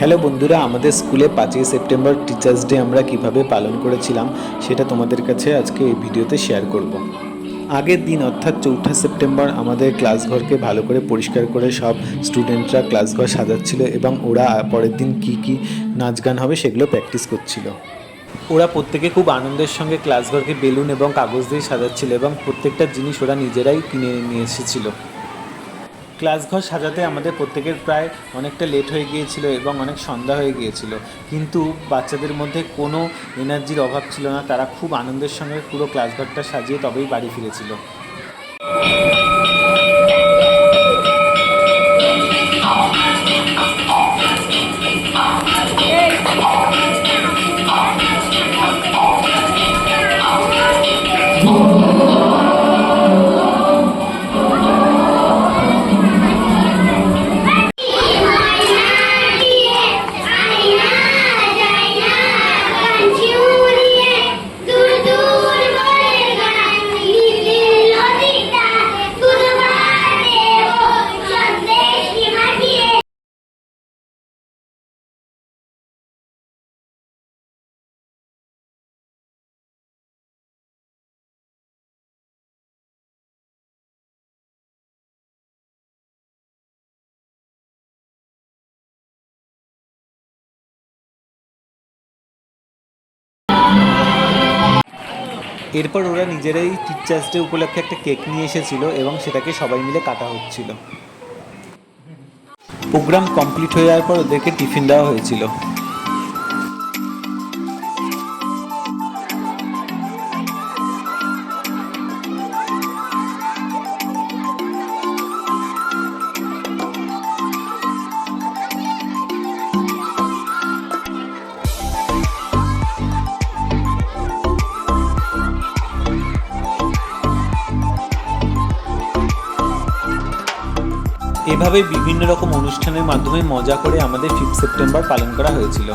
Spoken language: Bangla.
হ্যালো বন্ধুরা, আমাদের স্কুলে পাঁচই সেপ্টেম্বর টিচার্স ডে আমরা কীভাবে পালন করেছিলাম সেটা তোমাদের কাছে আজকে এই ভিডিওতে শেয়ার করব। আগের দিন অর্থাৎ চৌঠা সেপ্টেম্বর আমাদের ক্লাসঘরকে ভালো করে পরিষ্কার করে সব স্টুডেন্টরা ক্লাসঘর সাজাচ্ছিল এবং ওরা পরের দিন কি কি নাচ গান হবে সেগুলো প্র্যাকটিস করছিল ওরা প্রত্যেকে খুব আনন্দের সঙ্গে ক্লাসঘরকে বেলুন এবং কাগজ দিয়ে সাজাচ্ছিল এবং প্রত্যেকটা জিনিস ওরা নিজেরাই কিনে নিয়ে এসেছিল ক্লাসঘর সাজাতে আমাদের প্রত্যেকের প্রায় অনেকটা লেট হয়ে গিয়েছিল এবং অনেক সন্ধ্যা হয়ে গিয়েছিল। কিন্তু বাচ্চাদের মধ্যে কোনো এনার্জির অভাব ছিল না। তারা খুব আনন্দের সঙ্গে পুরো ক্লাস ঘরটা সাজিয়ে তবেই বাড়ি ফিরেছিল। এরপর ওরা নিজেরাই টিচার্স ডে উপলক্ষে একটা কেক নিয়ে এসেছিল এবং সেটাকে সবাই মিলে কাটা হচ্ছিল। প্রোগ্রাম কমপ্লিট হয়ে যাওয়ার পর ওদেরকে টিফিন দেওয়া হয়েছিল। এভাবে বিভিন্ন রকম অনুষ্ঠানের মাধ্যমে মজা করে আমাদের ফিফথ সেপ্টেম্বর পালন করা হয়েছিল।